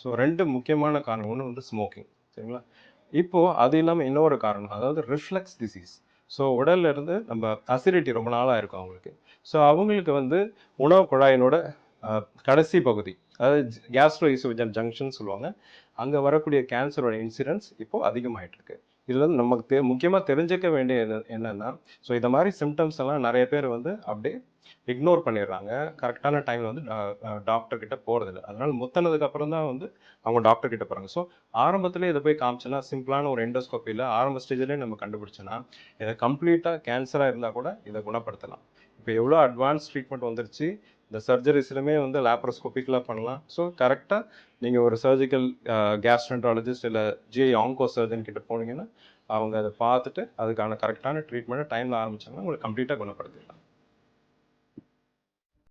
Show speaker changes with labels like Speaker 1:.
Speaker 1: So ரெண்டு முக்கியமான காரணம். ஒன்று வந்து ஸ்மோக்கிங் சரிங்களா? இப்போது அது இல்லாமல் இன்னொரு காரணம். அதாவது ரிஃப்ளெக்ஸ் டிசீஸ் ஸோ உடல்ல இருந்து நம்ம அசிடிட்டி ரொம்ப நாளாக இருக்கும் அவங்களுக்கு. ஸோ அவங்களுக்கு வந்து உணவு குழாயினோட கடைசி பகுதி அதாவது கேஸ்ட்ரோ இசோஜன் ஜங்ஷன் சொல்லுவாங்க. அங்கே வரக்கூடிய கேன்சரோட இன்சிடென்ஸ் இப்போது அதிகமாகிட்டு இருக்கு இதில் வந்து நமக்கு தெ முக்கியமாக தெரிஞ்சுக்க வேண்டிய என்னென்னா ஸோ இந்த மாதிரி சிம்டம்ஸ் எல்லாம் நிறைய பேர் வந்து அப்படியே இக்னோர் பண்ணிடுறாங்க. கரெக்டான டைமில் வந்து டாக்டர் கிட்ட போகிறதில்ல அதனால் முத்தினதுக்கு அப்புறம் தான் வந்து அவங்க டாக்டர் கிட்ட போகிறாங்க ஸோ ஆரம்பத்திலே இதை போய் காமிச்சோன்னா சிம்பிளான ஒரு எண்டோஸ்கோப்பியில் ஆரம்ப ஸ்டேஜ்லேயே நம்ம கண்டுபிடிச்சோன்னா இதை கம்ப்ளீட்டாக கேன்சராக இருந்தால் கூட இதை குணப்படுத்தலாம். இப்போ எவ்வளோ அட்வான்ஸ் ட்ரீட்மெண்ட் வந்துருச்சு இந்த சர்ஜரிஸ்லுமே வந்து லேப்ரோஸ்கோப்பிக்கெலாம் பண்ணலாம். ஸோ கரெக்டாக நீங்கள் ஒரு சர்ஜிக்கல் கேஸ்ட்ரன்டாலஜிஸ்ட் இல்லை ஜிஐ ஆங்கோ சர்ஜன் கிட்ட போனீங்கன்னா அவங்க அதை பார்த்துட்டு அதுக்கான கரெக்டான ட்ரீட்மெண்ட்டை டைமில் ஆரம்பிச்சாங்கன்னா உங்களுக்கு கம்ப்ளீட்டாக குணப்படுத்திடலாம்.